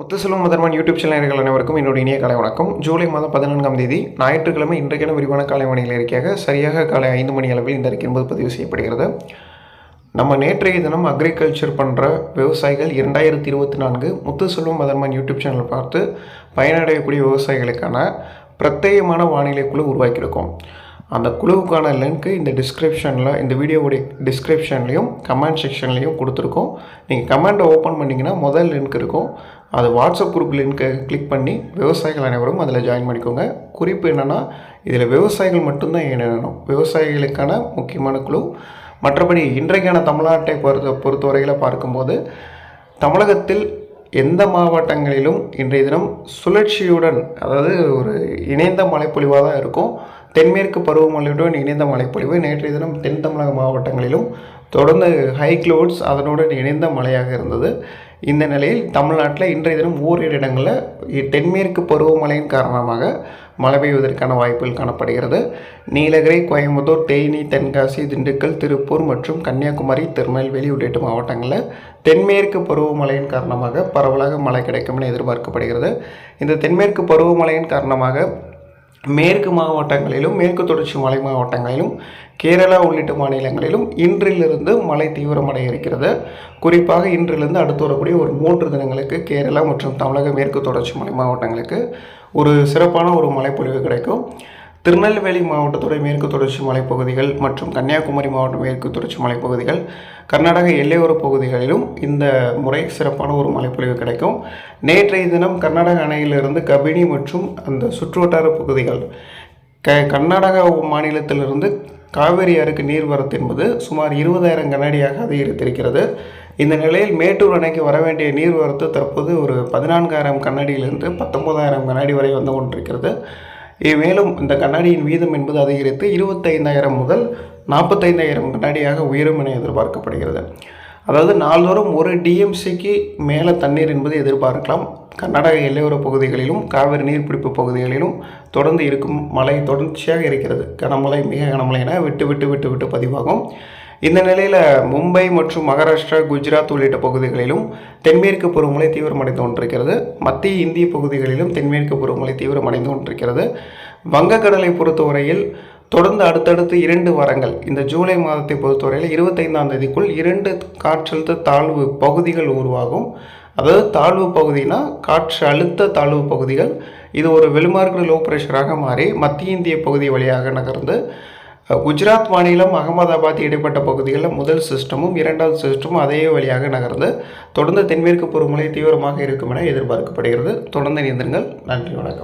Muthuselvam மதர்மான் YouTube சேனல்கள் அனைவருக்கும் என்னுடைய இணைய காலை வணக்கம். ஜூலை மாதம் பதினான்காம் தேதி ஞாயிற்றுக்கிழமை இன்றைக்கான விரிவான காலை மணியில் அறிக்கையாக சரியாக காலை ஐந்து மணி அளவில் இந்த அறிக்கை என்பது பதிவு செய்யப்படுகிறது. நம்ம நேற்றைய தினம் அக்ரிகல்ச்சர் பண்ணுற விவசாயிகள் இரண்டாயிரத்தி இருபத்தி நான்கு முத்துசெல்வம் மதர்மான் யூடியூப் சேனல் பார்த்து பயனடையக்கூடிய விவசாயிகளுக்கான பிரத்யேகமான வானிலை குழு உருவாக்கியிருக்கோம். அந்த குழுவுக்கான லிங்க்கு இந்த டிஸ்கிரிப்ஷனில் இந்த வீடியோவுடைய டிஸ்கிரிப்ஷன்லேயும் கமெண்ட் செக்ஷன்லேயும் கொடுத்துருக்கோம். நீங்கள் கமெண்ட்டை ஓப்பன் பண்ணிங்கன்னா முதல் லிங்க் இருக்கும். அது வாட்ஸ்அப் குரூப் லிங்க்கை கிளிக் பண்ணி விவசாயிகள் அனைவரும் அதில் ஜாயின் பண்ணிக்கோங்க. குறிப்பு என்னென்னா இதில் விவசாயிகள் மட்டும்தான் இணையணும். விவசாயிகளுக்கான முக்கியமான குழு. மற்றபடி இன்றைக்கான தமிழ்நாட்டை பொறுத்த பொறுத்தவரையில் பார்க்கும்போது தமிழகத்தில் எந்த மாவட்டங்களிலும் இன்றைய தினம் சுழற்சியுடன் அதாவது ஒரு இணைந்த மழைப்பொழிவாக தான் இருக்கும். தென்மேற்கு பருவமழையுடன் இணைந்த மழைப்பொழிவு நேற்றைய தினம் தென் தமிழக மாவட்டங்களிலும் தொடர்ந்து ஹை க்ளவுட்ஸ் அதனுடன் இணைந்த மழையாக இருந்தது. இந்த நிலையில் தமிழ்நாட்டில் இன்றைய தினம் ஓரிரு இடங்களில் தென்மேற்கு பருவமழையின் காரணமாக மழை பெய்வதற்கான வாய்ப்புகள் காணப்படுகிறது. நீலகிரி கோயம்புத்தூர் தேனி தென்காசி திண்டுக்கல் திருப்பூர் மற்றும் கன்னியாகுமரி திருநெல்வேலி உள்ளிட்ட மாவட்டங்களில் தென்மேற்கு பருவமழையின் காரணமாக பரவலாக மழை கிடைக்கும் என எதிர்பார்க்கப்படுகிறது. இந்த தென்மேற்கு பருவமழையின் காரணமாக மேற்கு மாவட்டங்களிலும் மேற்கு தொடர்ச்சி மலை மாவட்டங்களிலும் கேரளா உள்ளிட்ட மாநிலங்களிலும் இன்றிலிருந்து மழை தீவிரமடைய இருக்கிறது குறிப்பாக இன்றிலிருந்து அடுத்து வரக்கூடிய ஒரு மூன்று தினங்களுக்கு கேரளா மற்றும் தமிழக மேற்கு தொடர்ச்சி மலை மாவட்டங்களுக்கு ஒரு சிறப்பான ஒரு மழைப்பொழிவு கிடைக்கும். திருநெல்வேலி மாவட்டத்துடைய மேற்கு தொடர்ச்சி மலைப்பகுதிகள் மற்றும் கன்னியாகுமரி மாவட்ட மேற்கு தொடர்ச்சி மலைப்பகுதிகள் கர்நாடக எல்லையோர பகுதிகளிலும் இந்த முறை சிறப்பான ஒரு மழைப்பொழிவு கிடைக்கும். நேற்றைய தினம் கர்நாடக அணையிலிருந்து கபினி மற்றும் அந்த சுற்றுவட்டார பகுதிகள் க கர்நாடகா மாநிலத்திலிருந்து காவேரி ஆறுக்கு நீர்வரத்து என்பது சுமார் இருபதாயிரம் கனஅடியாக அதிகரித்திருக்கிறது. இந்த நிலையில் மேட்டூர் அணைக்கு வர வேண்டிய நீர்வரத்து தற்போது ஒரு பதினான்காயிரம் கண்ணாடியிலிருந்து பத்தொன்பதாயிரம் கண்ணாடி வரை வந்து கொண்டிருக்கிறது. மேலும் இந்த கண்ணாடியின் வீதம் என்பது அதிகரித்து இருபத்தைந்தாயிரம் முதல் நாற்பத்தைந்தாயிரம் கண்ணாடியாக உயரும் என எதிர்பார்க்கப்படுகிறது. அதாவது நாள்தோறும் ஒரு டிஎம்சிக்கு மேலே தண்ணீர் என்பது எதிர்பார்க்கலாம். கர்நாடக எல்லையோர பகுதிகளிலும் காவிரி நீர்பிடிப்பு பகுதிகளிலும் தொடர்ந்து இருக்கும் மழை தொடர்ச்சியாக இருக்கிறது. கனமழை மிக கனமழை என விட்டு விட்டு விட்டு விட்டு பதிவாகும். இந்த நிலையில் மும்பை மற்றும் மகாராஷ்டிரா குஜராத் உள்ளிட்ட பகுதிகளிலும் தென்மேற்கு பருவமழை தீவிரமடைந்து கொண்டிருக்கிறது. மத்திய இந்திய பகுதிகளிலும் தென்மேற்கு பருவமழை தீவிரமடைந்து கொண்டிருக்கிறது. வங்கக்கடலை பொறுத்தவரையில் தொடர்ந்து அடுத்தடுத்து இரண்டு வாரங்கள் இந்த ஜூலை மாதத்தை பொறுத்தவரையில் இருபத்தைந்தாம் தேதிக்குள் இரண்டு காற்றழுத்த தாழ்வு பகுதிகள் உருவாகும். அதாவது தாழ்வு பகுதினா காற்று அழுத்த தாழ்வு பகுதிகள். இது ஒரு வெளிமார்க்கு லோ ப்ரெஷராக மாறி மத்திய இந்திய பகுதி வழியாக நகர்ந்து குஜராத் மாநிலம் அகமதாபாத் இடைப்பட்ட பகுதிகளில் முதல் சிஸ்டமும் இரண்டாவது சிஸ்டமும் அதே வழியாக நகர்ந்து தொடர்ந்து தென்மேற்கு பருவமழை தீவிரமாக இருக்கும் என எதிர்பார்க்கப்படுகிறது. தொடர்ந்து இணைந்திருங்கள். நன்றி வணக்கம்.